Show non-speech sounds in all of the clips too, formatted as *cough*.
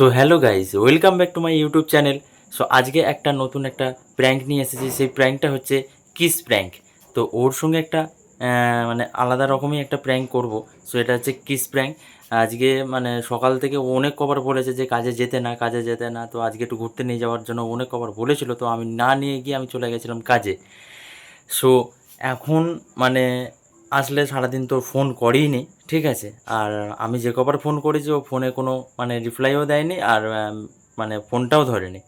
So hello guys welcome back to my YouTube channel so আজকে একটা নতুন একটা প্র্যাঙ্ক নিয়ে এসেছি। সেই প্র্যাঙ্কটা হচ্ছে কিস প্র্যাঙ্ক তো ওর সঙ্গে একটা মানে আলাদা রকমই একটা প্র্যাঙ্ক করব। সো এটা হচ্ছে কিস প্র্যাঙ্ক আজকে মানে সকাল থেকে অনেক কবার বলেছে যে কাজে যেতে না, কাজে যেতে না। তো আজকে একটু ঘুরতে নিয়ে যাওয়ার জন্য অনেক কবার বলেছিল। তো আমি না নিয়ে গিয়ে আমি চলে গেছিলাম কাজে। সো এখন মানে আসলে সারাদিন তো ফোন করেই নি ঠিক আছে? আর আমি যে কবার ফোন করেছি, ও ফোনে কোনো মানে রিপ্লাইও দেয়নি আর মানে ফোনটাও ধরেনি।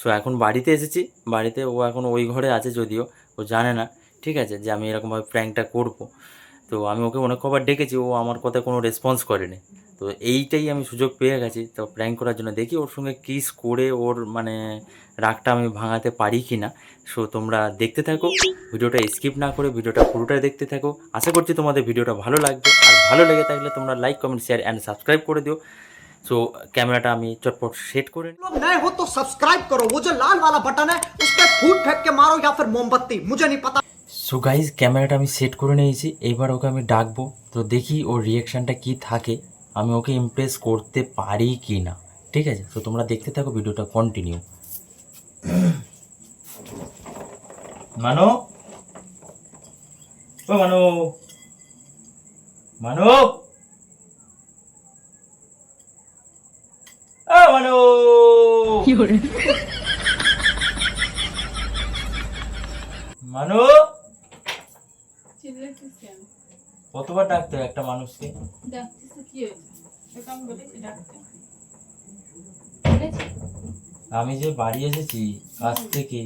সো এখন বাড়িতে এসেছি, বাড়িতে ও এখন ওই ঘরে আছে যদিও, ও জানে না, ঠিক আছে? যে আমি এরকমভাবে প্র্যাঙ্কটা করব। তো আমি ওকে অনেক কবার ডেকেছি, ও আমার কথা কোনো রেসপন্স করেনি। তো এইটাই আমি সুযোগ পেয়ে গেছি তো প্র্যাঙ্ক করার জন্য দেখি ওর সঙ্গে কিস করে ওর মানে রাগটা আমি ভাঙাতে পারি কি না সো তোমরা দেখতে থাকো ভিডিওটা স্কিপ না করে ভিডিওটা পুরোটাই দেখতে থাকো আশা করছি তোমাদের ভিডিওটা ভালো লাগবে আর ভালো লেগে থাকলে তোমরা like comment share and subscribe করে দিও সো ক্যামেরাটা আমি চটপট সেট করে নিই। लोग नए हो तो सब्सक्राइब करो वो जो लाल वाला बटन है उस पर फूट फेंक के मारो या फिर मोमबत्ती मुझे नहीं पता সো গাইজ ক্যামেরাটা আমি সেট করে নিয়েছি এইবার ওকে আমি ডাকবো তো দেখি ওর রিয়াকশানটা কি থাকে আমি ওকে ইমপ্রেস করতে পারি কি না ঠিক আছে? তো তোমরা দেখতে থাকো ভিডিওটা কন্টিনিউ মানো? ও মানো। মানো? ও মানো। মানো? কতবার ডাকতে হয় একটা মানুষকে? আমি যে বাড়ি এসেছি কাজ থেকে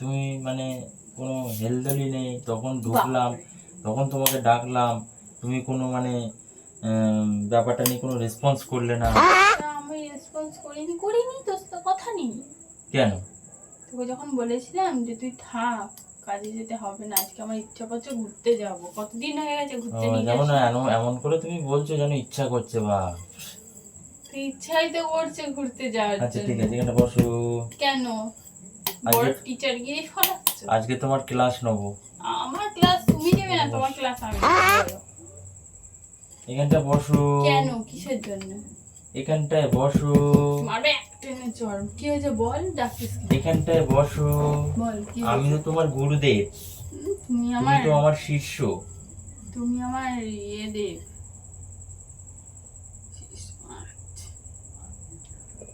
তুমি মানে কোনো হেলদলি নেই তখন ঢুকলাম তখন তোমাকে ডাকলাম তুমি কোনো মানে ব্যাপারটা নিয়ে কোনো রেসপন্স করলে না? আমি রেসপন্স করিনি করিনি তোর তো কথা নেই। কেন? তোকে যখন বলেছিলাম যে তুই থাক কাজে যেতে হবে না। আজকে আমার ইচ্ছা করছে ঘুরতে যাব। কতদিন হয়ে গেছে ঘুরতে নিয়ে যেমন এমন- করে তুমি বলছো যেন ইচ্ছা করছে বা। ইচ্ছাই তো করছে ঘুরতে যাওয়ার আচ্ছা ঠিক আছে এখানে বসো। কেন? বড় টিচার গিয়ে ফলাচ্ছ আজকে তোমার ক্লাস নেব। আমার ক্লাস তুমি নেবে না তোমার ক্লাস আমি এখানটা বসো। কেন? কিসের জন্য? এখানটায় বসো। মারবে? কি হয়েছে বল? ডাকিস এখানটায় বসো। বল কি আমি তো তোমার গুরুদেব। তুমি আমার তো আমার শিষ্য। তুমি আমার ইয়ে দেব।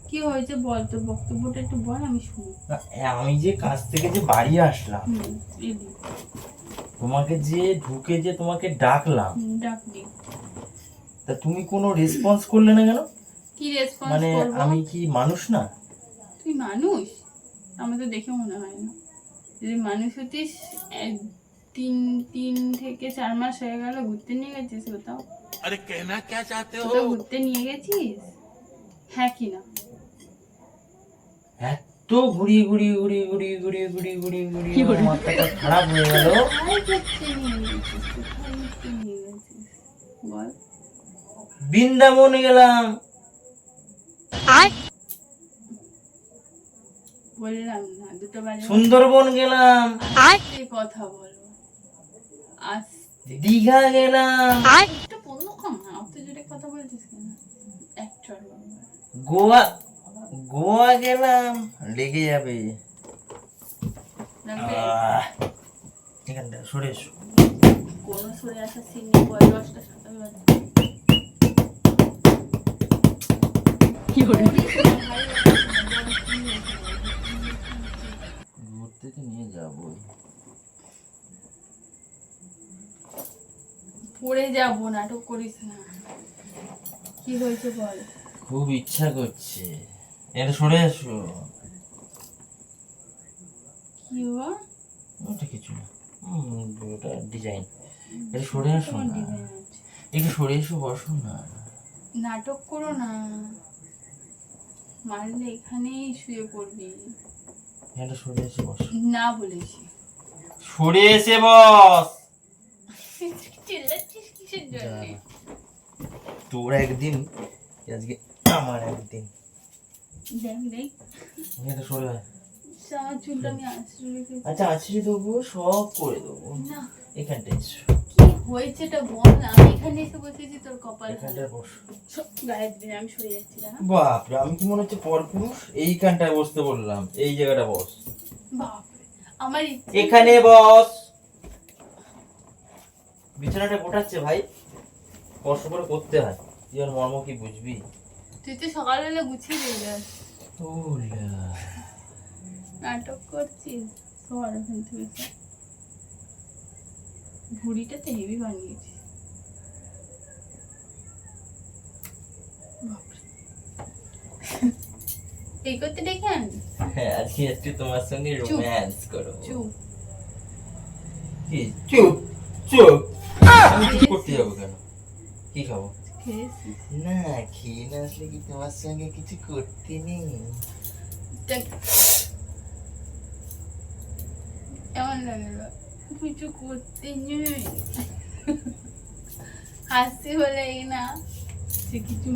কি হয়েছে বল? তোর বক্তব্যটা একটু বল আমি শুনি। আমি যে কাজ থেকে যে বাড়ি আসলাম তোমাকে যে ঢুকে যে তোমাকে ডাকলাম ডাকলি তা তুমি কোনো রেসপন্স করলে না কেন? কি রেসপন্স মানে আমি কি মানুষ না? তুই মানুষ? তো দেখে মনে হয় না। যদি মানুষ হতিস তিন তিন থেকে চার মাস হয়ে গেল ঘুরতে নিয়ে গেছিস কোথাও? আরে কেনা চাতে হো ঘুরতে নিয়ে গেছিস? হ্যাঁ কি না? এত ঘুরিয়ে ঘুরিয়ে ঘুরিয়ে ঘুরিয়ে ঘুরিয়ে ঘুরিয়ে ঘুরিয়ে মাথাটা খারাপ হয়ে গেল। বৃন্দাবন গেলাম। বললাম না দুটো সুন্দরবন গেলাম। কথা বলো দীঘা গেলাম। একটু বন্ধ কম না? অত জোরে কথা বলছিস কেন? গোয়া গোয়া গেলাম। লেগে যাবে। এখানটা সরে এসো। কোনো সরে আসা সিন নেই বয় দশটা সাতাশ ঘুরতে তো নিয়ে যাবোই। পড়ে যাব নাটক করিস না। কি হয়েছে বল? খুব ইচ্ছা করছে। এটা সরে এসো। কি হো ওটা কিছু না। ওটা ডিজাইন। এটা সরে আসো না। একটু সরে এসো বসো না। নাটক করো না। মারলে এখানেই শুয়ে পড়বি। এটা সরে এসে বসো। না বলেছি। সরে এসে বস। চিল্লাচ্ছিস কিসের জন্য? তোর একদিন আজকে আমার একদিন। দেখ দেখ। এটা সরে আয়। চুলটা আমি আঁচড়ে রেখেছি। আচ্ছা আছড়ে দেবো সব করে দেবো। কি হয়েছেটা বল আমি এখানে এসে বসেছি তোর কপাল এখানটায় বস। গায়ের দিন আমি সরে যাচ্ছি জানা? বাপরে আমি কি মনে হচ্ছে পরপুরুষ? এইখানটায় বসতে বললাম এই জায়গাটা বস। বাপরে আমার এখানে বস। বিছানাটা গোটাচ্ছে ভাই কষ্ট করে করতে হয়। তুই আর মর্ম কি বুঝবি? তুই তো সকালবেলা গুছিয়ে দিয়ে যাস নাটক করছিস? সর এখান থেকে সর। হেভি বানিয়েছিস বাপরে। এই করতে ডেকে আনবি হ্যাঁ আজকে একটু তোমার সঙ্গে রোম্যান্স করো চুপ। কি? চুপ চুপ। আমি চুপ করতে যাব কেন? কি খাব? না খেয়ে না আসলে কি তোমার সঙ্গে কিছু করতে নেই। কেমন লাগল কিছু করতে নেই। হাসি না কিছু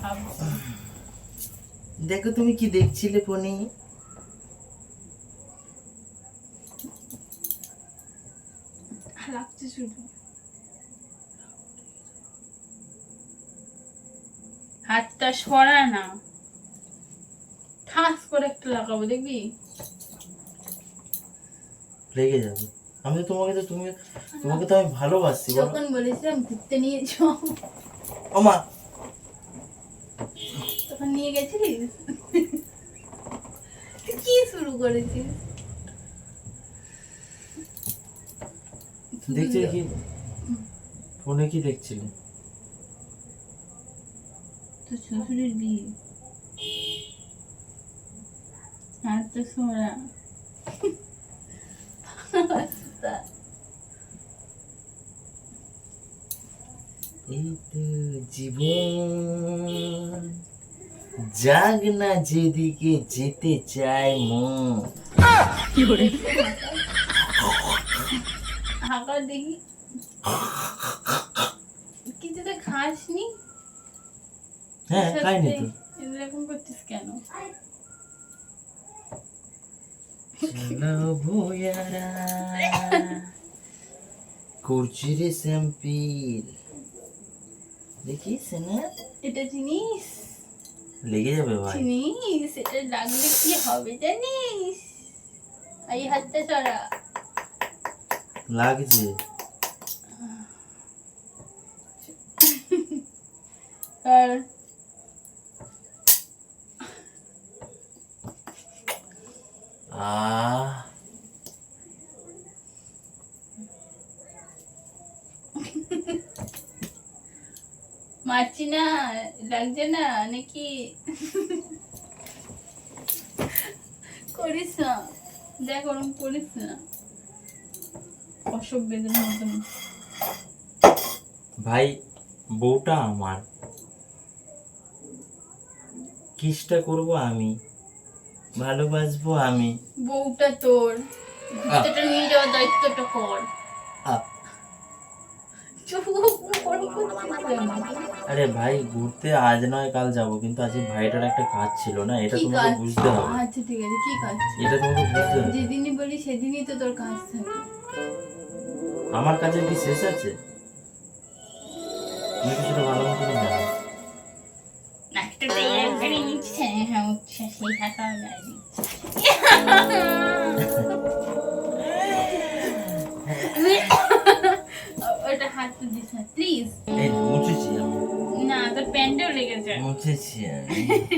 ভাব দেখো তুমি কি দেখছিলে পনি লাগছে শুধু। হাতটা সরা না। ঠাস করে একটা লাগাবো দেখবি? লেগে যাবে। আমি তোমাকে তো তুমি তোমাকে তো আমি ভালোবাসি যখন বলেছিলাম ঘুরতে নিয়ে চ ও মা। তখন নিয়ে গেছিলিস? কি শুরু করেছিস? দেখছিলে কি? ফোনে কি দেখছিলে? তো শ্বশুরের বিয়ে। আর তো সোনা এই তো জীবন। যাগ না যেদিকে যেতে চায় মন। হাঁকা দেখি। কিছু তো খাসনি? হ্যাঁ খাইনি তো। এরকম করছিস কেন? ভুয়ারা করছি রে স্যাম্পিল দেখিস না এটা চিনিস লেগে যাবে ভাই চিনিস এটা লাগলে কি হবে জানিস এই হাতটা সরা লাগছে আর আহ মারছি না লাগছে না নাকি করিস না দেখ ওরম করিস না অসভ্যদের মতন ভাই বউটা আমার কিসটা করব আমি ভালোবাসবো আমি বউটা তোর ঘুরতেটা নিয়ে যাওয়ার দায়িত্বটা কর চুপ করে? আরে ভাই ঘুরতে আজ নয় কাল যাব। কিন্তু আজকে ভাইটার একটা কাজ ছিল না এটা তোমাকে বুঝতে হবে। আচ্ছা ঠিক আছে কি কাজ এটা তোমাকে বুঝতে হবে। যেদিনই বলি সেদিনই তো তোর কাজ থাকে। আমার কাজের কি শেষ আছে? তুমি সেটা ভালো মতো জানো? একটা তৈরি করে নিচ্ছে হ্যাঁ উঠছে সেই হাতা গায়ে লেগেছে মুছেছি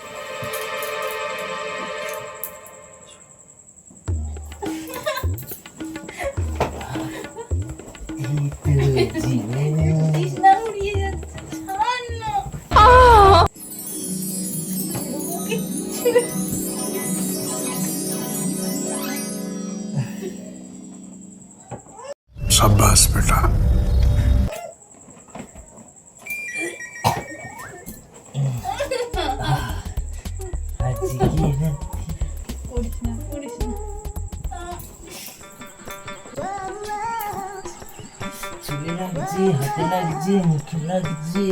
হাতে লাগছে মুখে লাগছে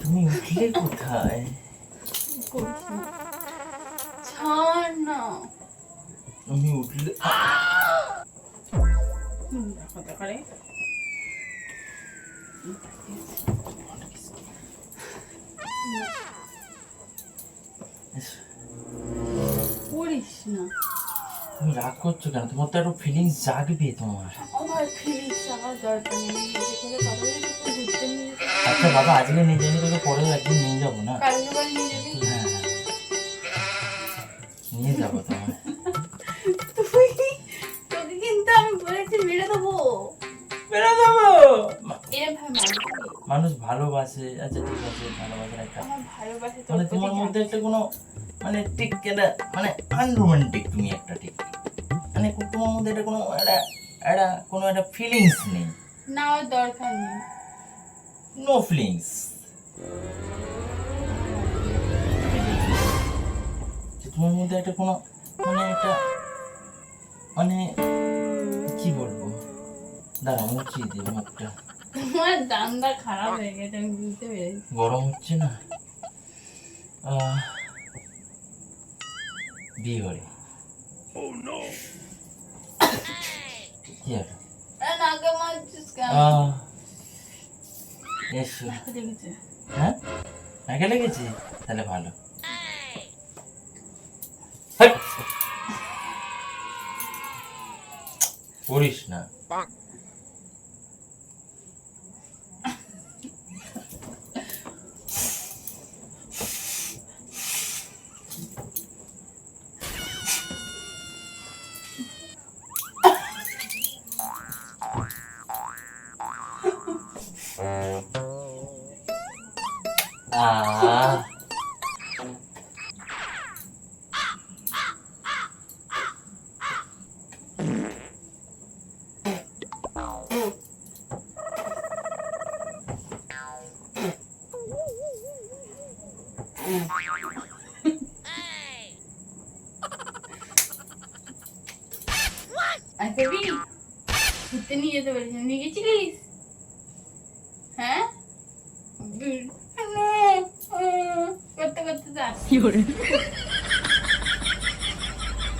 তুমি উঠলে কোথায় ছাড় উঠলে দেখো করিস না। তুমি রাগ করছ কেন? তোমার তো একটু ফিলিংস জাগবে তোমার। আমার ফিলিংস আমার দরকার নেই। আচ্ছা বাবা আজকে নিয়ে যাইনি তোকে পরেও একদিন নিয়ে যাব না? যাবি? হ্যাঁ হ্যাঁ। নিয়ে যাব তোমার *laughs* মানুষ ভালোবাসে। আচ্ছা ঠিক আছে ভালোবাসার একটা মানে তোমার মধ্যে একটা কোনো মানে ঠিক একটা মানে আনরোমান্টিক তুমি একটা ঠিক মানে তোমার মধ্যে একটা কোনো একটা একটা কোনো একটা ফিলিংস নেই। না দরকার নেই। নো ফিলিংস তোমার মধ্যে একটা কোনো মানে একটা মানে কি বলব? দাঁড়া মুছিয়ে দিই মুখটা। তোমার দামটা খারাপ হয়ে গেছে আমি বুঝতে পেরেছি। গরম হচ্ছে না। বিয়ে করে হ্যাঁ? নাকে লেগেছে? তাহলে ভালো। করিস না।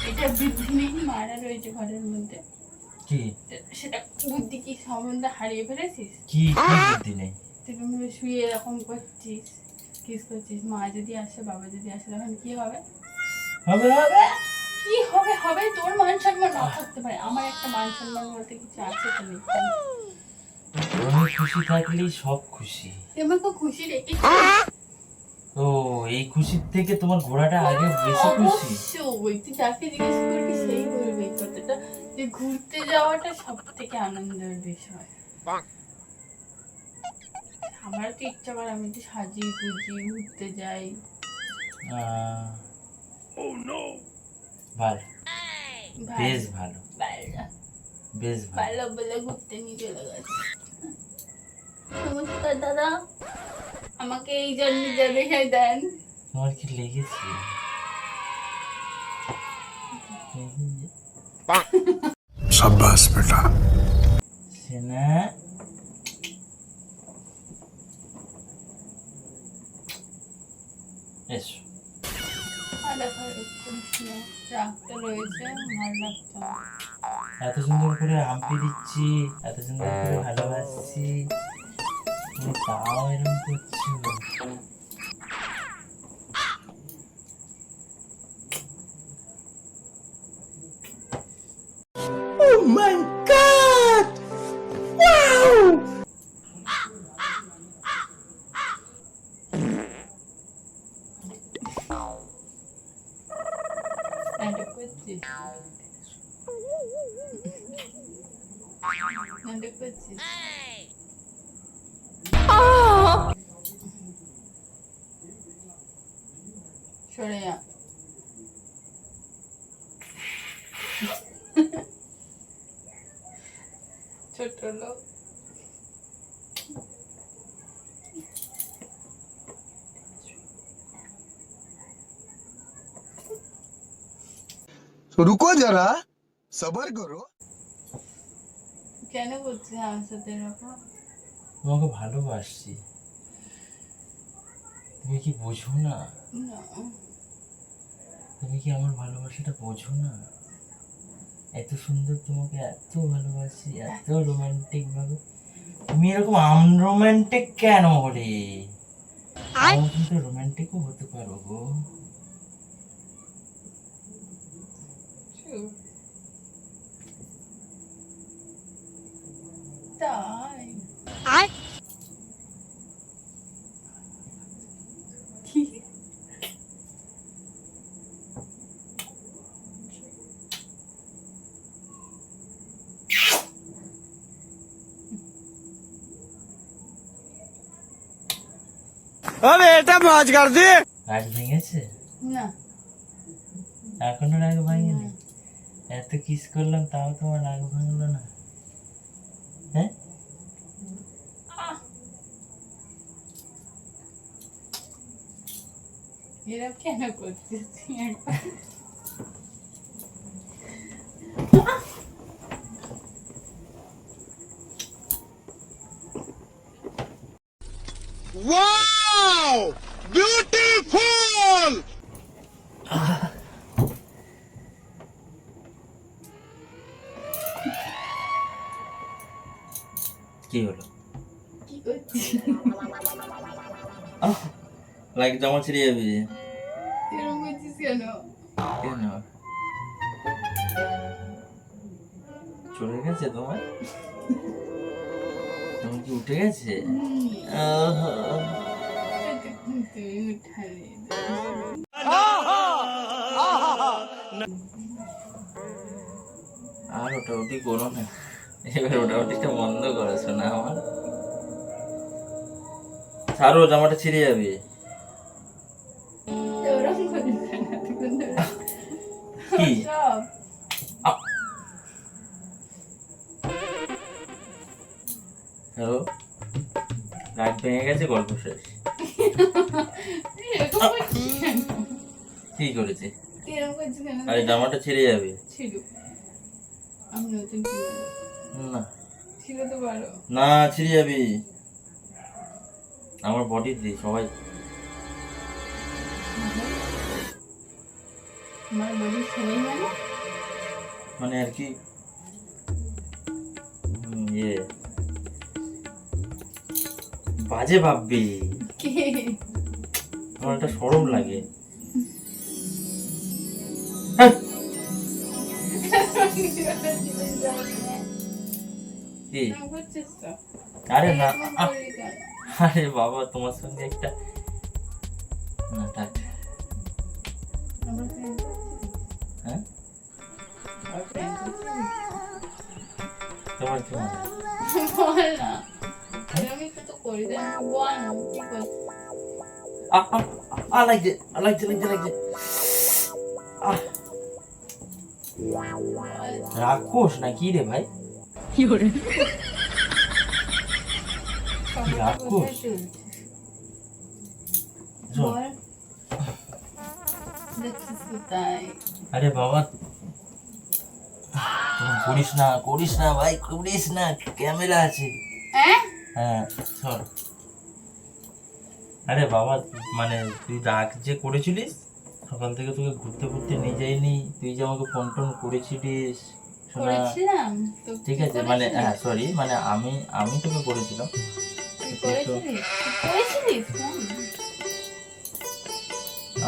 এটা বৃদ্ধি নেই মারা রয়েছে ঘরের মধ্যে। কি? সেটা বুদ্ধি কি সম্বন্ধে হারিয়ে ফেলেছিস? কি? বুদ্ধি নেই? তুই তুমি শুয়ে এরকম করছিস কিস করছিস। মা যদি আসে বাবা যদি আসে তখন কি হবে? হবে হবে। কি হবে হবে? তোর মান সম্মান না থাকতে পারে। আমার একটা মান সম্মান বলতে কিছু আছে তো নেই। আমি খুশি থাকলেই সব খুশি। আমাকে খুশি রেখে ও এই খুশির থেকে তোমার ঘোড়াটা আগে বেশি খুশি? অবশ্যই তুই যাকে জিজ্ঞেস করবি সেই বলবে এই কথাটা যে ঘুরতে যাওয়াটা সব থেকে আনন্দের বিষয়। আমার তো ইচ্ছা করে আমি একটু সাজিয়ে গুজিয়ে ঘুরতে যাই। আহ, ভালো। বেশ ভালো। ভালো। বেশ ভালো। ভালো বলে ঘুরতে নিয়ে চলে গেছে। নমস্কার দাদা আমাকে এই জন্য জায়গায় দেন আমার কি লেগেছে সাব্বাস বেটা সেনা এসো এত সুন্দর করে হাম্পি দিচ্ছি এত সুন্দর করে ভালোবাসছি তুমি তাও এরকম করছ নাটক ছোট লোক। রুকো যারা সবার করো কেন বলছিস আমার সাথে এরকম? তোমাকে ভালোবাসছি। তুমি কি বোঝো না। তুমি কি আমার ভালোবাসাটা বোঝো না? এত সুন্দর তোমাকে এত ভালোবাসি এত রোমান্টিক ভাবে। তুমি এরকম আনরোমান্টিক কেন হলে? আমি কিন্তু রোমান্টিকও হতে পারো গো তাই কি রাগ ভেঙেছে? না। এখনও রাগ ভাঙেনি? এত কিস করলাম তাও তোমার রাগ ভাঙলো না। হ্যাঁ? এরা কেন করছিস *laughs* লাইক জামা ছিঁড়ে যাবে এরকম করছিস কেন? কেন? চলে গেছে তোমার? তোমার কি উঠে গেছে? আর ওটা উঠি করো না। এবার ওটা উঠিটা বন্ধ করো শোনা আমার। ছাড়ো জামাটা ছিঁড়ে যাবে। হ্যালো রাত ভেঙে গেছে গল্প শেষ। *laughs* কি করেছে? আরে জামাটা ছিঁড়ে যাবে। না। ছিঁড়ে যাবে আমার বডি দিয়ে সবাই আমার বডি সবাই মানে মানে আর কি ইয়ে। বাজে ভাববি। আমার একটা সরম লাগে। হ্যাঁ, আরে না? আরে বাবা তোমার সঙ্গে একটা না থাক। বল না এরকমই তো তো করি তাই বল না কি করছিস আহ, আহ, আহ, লাগছে আহ, লাগছে লাগছে লাগছে। আহ রাক্ষস না কি রে ভাই রাক্ষস? বল। দেখছিস কোথায় আরে বাবা করিস না করিস না ভাই করিস না ক্যামেরা আছে। হ্যাঁ? হ্যাঁ সর আরে বাবা মানে তুই রাগ যে করেছিলিস সকাল থেকে তোকে ঘুরতে ঘুরতে নিয়ে যাইনি তুই যে আমাকে ফোন টোন করেছিলিস ঠিক আছে মানে হ্যাঁ সরি মানে আমি আমি তোকে করেছিলাম।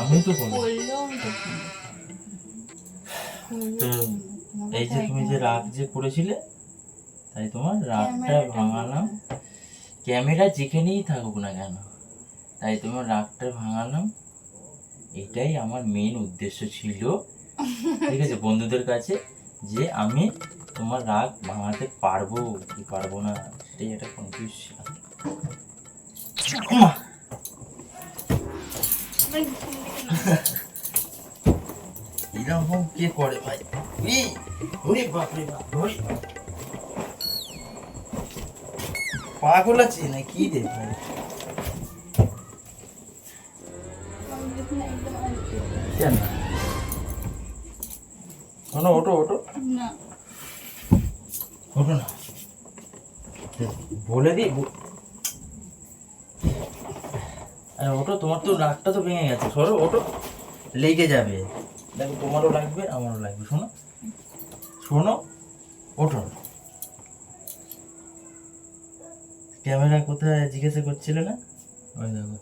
আমি তো তো এই যে তুমি যে রাগ যে করেছিলে তাই তোমার রাগটা ভাঙালাম ক্যামেরা যেখানেই থাকুক না কেন তাই তোমার রাগটা ভাঙালাম এটাই আমার মেন উদ্দেশ্য ছিল ঠিক আছে বন্ধুদের কাছে যে আমি তোমার রাগ ভাঙাতে পারব কি পারব না সেটাই একটা কনফিউজ ছিল উমা! আমার ঘুম থেকে না। এরকম কে করে ভাই? বাপরে বাপ পাগল আছে না কি রে ভাই? কেন? শোনো ওটো ওটো না। ওটো না। বলে দি আরে ওটো তোমার তো রাগটা তো ভেঙে গেছে। সরো ওটো লেগে যাবে। দেখো তোমারও লাগবে আমারও লাগবে। শোনো শোনো ওঠো। ক্যামেরা কোথায় জিজ্ঞাসা করছিলে না? ওই দেখো।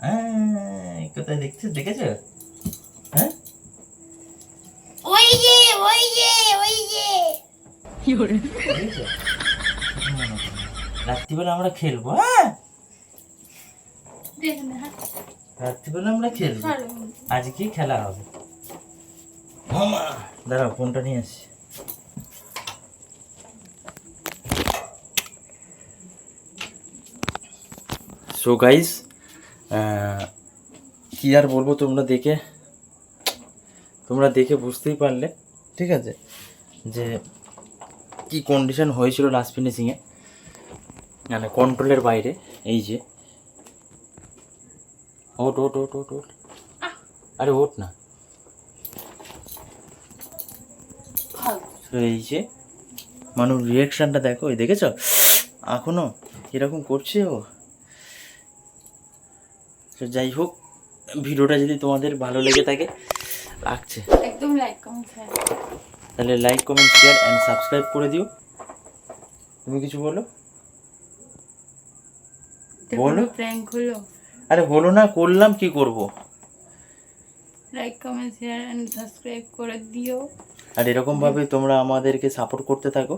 হ্যাঁ, কোথায় দেখছিস দেখেছ? হ্যাঁ? ওই যে ওই যে ওই যে। দেখেছ? রাত্রিবেলা আমরা খেলব হ্যাঁ? দেখ না রাত্রিবেলা আমরা খেলব। আজকে খেলা হবে। দাঁড়াও ফোনটা নিয়ে আসি সো গাইস কি আর বলব তোমরা দেখে? তোমরা দেখে বুঝতেই পারলে ঠিক আছে? যে কি কন্ডিশন হয়েছিল লাস্ট ফিনিশিংয়ে মানে কন্ট্রোলের বাইরে এই যে। ওট ওট ওট ওট ওট আরে ওঠ না। এই যে মানুষ রিয়াকশানটা দেখো ওই দেখেছ? এখনও এরকম করছে ও। তো যাই হোক ভিডিওটা যদি তোমাদের ভালো লেগে থাকে লাগছে। একদম লাইক কমেন্ট শেয়ার তাহলে like comment share and subscribe করে দিও। তুমি কিছু বলো? বলো। প্র্যাঙ্ক হলো। আরে হলো না করলাম কি করব? Like comment share and subscribe করে দিও। আর এরকম ভাবে তোমরা আমাদেরকে সাপোর্ট করতে থাকো।